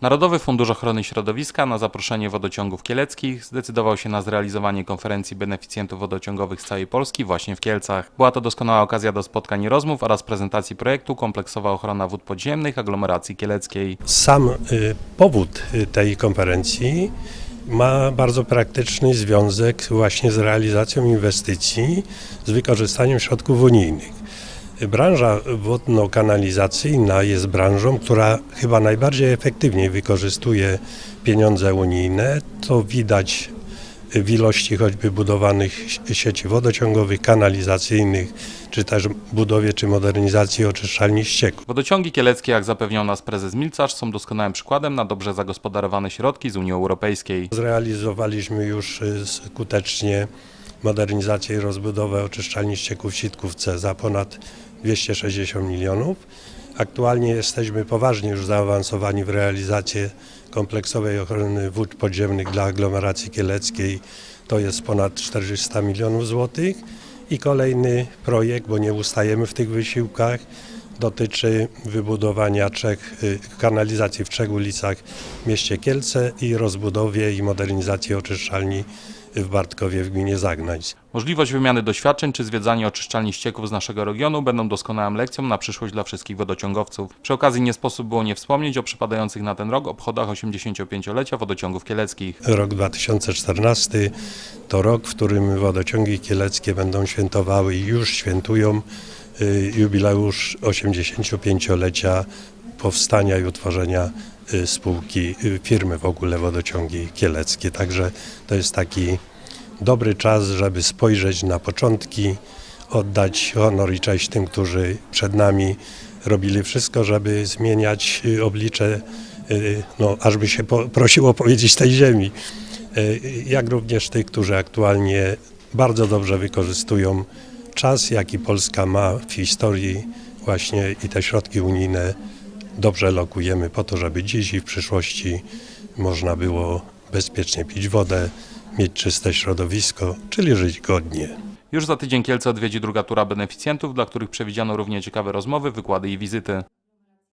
Narodowy Fundusz Ochrony Środowiska na zaproszenie wodociągów kieleckich zdecydował się na zrealizowanie konferencji beneficjentów wodociągowych z całej Polski właśnie w Kielcach. Była to doskonała okazja do spotkań i rozmów oraz prezentacji projektu Kompleksowa Ochrona Wód Podziemnych aglomeracji kieleckiej. Sam y, powód y, tej konferencji ma bardzo praktyczny związek właśnie z realizacją inwestycji z wykorzystaniem środków unijnych. Branża wodno-kanalizacyjna jest branżą, która chyba najbardziej efektywnie wykorzystuje pieniądze unijne. To widać w ilości choćby budowanych sieci wodociągowych, kanalizacyjnych, czy też budowie czy modernizacji oczyszczalni ścieków. Wodociągi kieleckie, jak zapewniał nas prezes Milcarz, są doskonałym przykładem na dobrze zagospodarowane środki z Unii Europejskiej. Zrealizowaliśmy już y, skutecznie modernizację i rozbudowę oczyszczalni ścieków Sitkówce za ponad 260 milionów. Aktualnie jesteśmy poważnie już zaawansowani w realizację kompleksowej ochrony wód podziemnych dla aglomeracji kieleckiej. To jest ponad 400 milionów złotych. I kolejny projekt, bo nie ustajemy w tych wysiłkach, dotyczy wybudowania trzech, y, kanalizacji w trzech ulicach w mieście Kielce i rozbudowie i modernizacji oczyszczalni w Bartkowie w gminie Zagnańsk. Możliwość wymiany doświadczeń czy zwiedzanie oczyszczalni ścieków z naszego regionu będą doskonałą lekcją na przyszłość dla wszystkich wodociągowców. Przy okazji nie sposób było nie wspomnieć o przypadających na ten rok obchodach 85-lecia wodociągów kieleckich. Rok 2014 to rok, w którym wodociągi kieleckie będą świętowały i już świętują jubileusz 85-lecia powstania i utworzenia y, spółki, y, firmy w ogóle wodociągi kieleckie. Także to jest taki dobry czas, żeby spojrzeć na początki, oddać honor i cześć tym, którzy przed nami robili wszystko, żeby zmieniać y, oblicze, y, no, ażby się prosiło powiedzieć tej ziemi. Y, Jak również tych, którzy aktualnie bardzo dobrze wykorzystują czas, jaki Polska ma w historii właśnie i te środki unijne dobrze lokujemy po to, żeby dziś i w przyszłości można było bezpiecznie pić wodę, mieć czyste środowisko, czyli żyć godnie. Już za tydzień Kielce odwiedzi druga tura beneficjentów, dla których przewidziano równie ciekawe rozmowy, wykłady i wizyty.